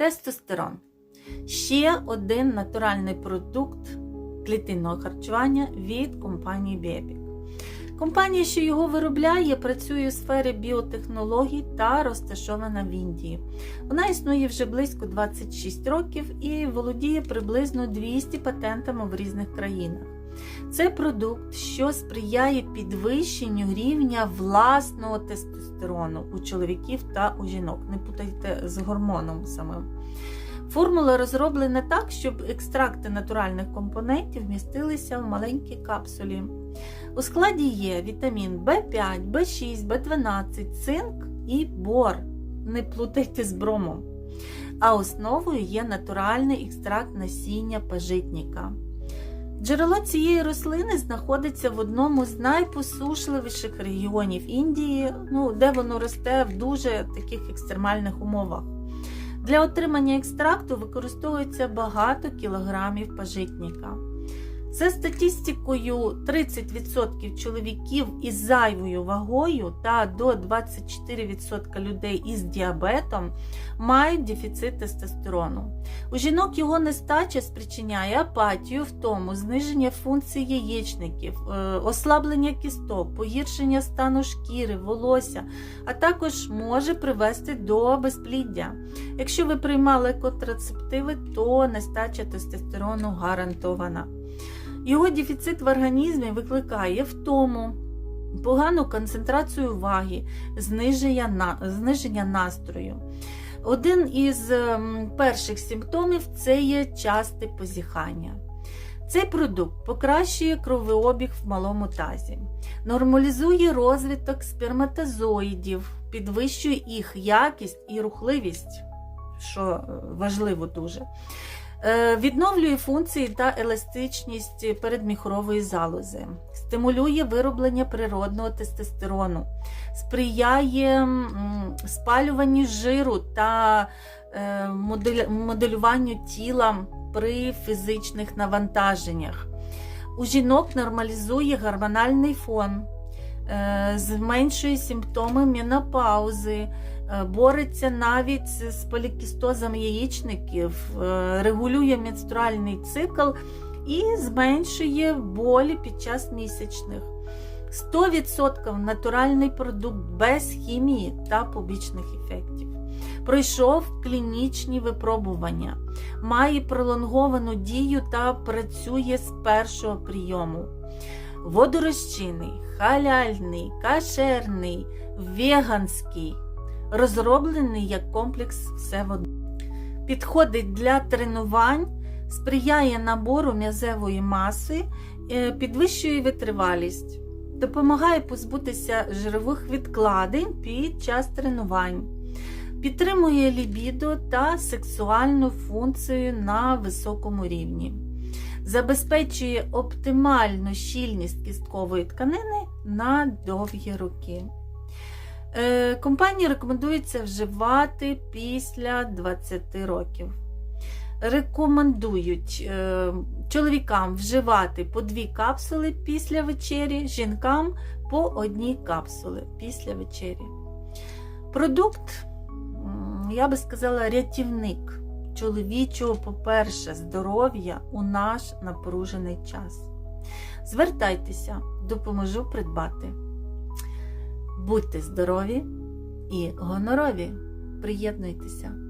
Тестостерон. Ще один натуральний продукт клітинного харчування від компанії Бебік. Компанія, що його виробляє, працює у сфері біотехнологій та розташована в Індії. Вона існує вже близько 26 років і володіє приблизно 200 патентами в різних країнах. Це продукт, що сприяє підвищенню рівня власного тестостерону у чоловіків та у жінок. Не путайте з гормоном самим. Формула розроблена так, щоб екстракти натуральних компонентів містилися в маленькій капсулі. У складі є вітамін В5, В6, В12, цинк і бор. Не плутайте з бромом. А основою є натуральний екстракт насіння пажитника. Джерело цієї рослини знаходиться в одному з найпосушливіших регіонів Індії, ну, де воно росте в дуже таких екстремальних умовах. Для отримання екстракту використовується багато кілограмів пажитника. За статистикою 30% чоловіків із зайвою вагою та до 24% людей із діабетом мають дефіцит тестостерону. У жінок його нестача спричиняє апатію, втому, зниження функцій яєчників, е, ослаблення кісток, погіршення стану шкіри, волосся, а також може привести до безпліддя. Якщо ви приймали контрацептиви, то нестача тестостерону гарантована. Його дефіцит в організмі викликає втому, погану концентрацію уваги, зниження настрою. Один із ем, перших симптомів це є часте позіхання. Цей продукт покращує кровообіг в малому тазі, нормалізує розвиток сперматозоїдів, підвищує їх якість і рухливість, що е, важливо дуже. Е, Відновлює функції та еластичність передміхрової залози, стимулює вироблення природного тестостерону, сприяє спалюванню жиру та е, моделюванню тіла при фізичних навантаженнях. У жінок нормалізує гормональний фон, е, зменшує симптоми менопаузи, е, бореться навіть з полікістозом яєчників, регулює менструальний цикл і зменшує болі під час місячних. 100% натуральний продукт без хімії та побічних ефектів. Пройшов клінічні випробування, має пролонговану дію та працює з першого прийому. Водорозчинний, халяльний, кашерний, веганський, розроблений як комплекс все в одному. Підходить для тренувань, сприяє набору м'язевої маси, е, підвищує витривалість, допомагає позбутися жирових відкладень під час тренувань, підтримує лібідо та сексуальну функцію на високому рівні забезпечує оптимальну щільність кісткової тканини на довгі роки. Е, Компанії рекомендується вживати після 20 років. Рекомендують е, чоловікам вживати по дві капсули після вечері, жінкам по одній капсули після вечері. Продукт, я би сказала, рятівник чоловічого, по-перше, здоров'я у наш напружений час. Звертайтеся, допоможу придбати. Будьте здорові і гонорові. Приєднуйтеся!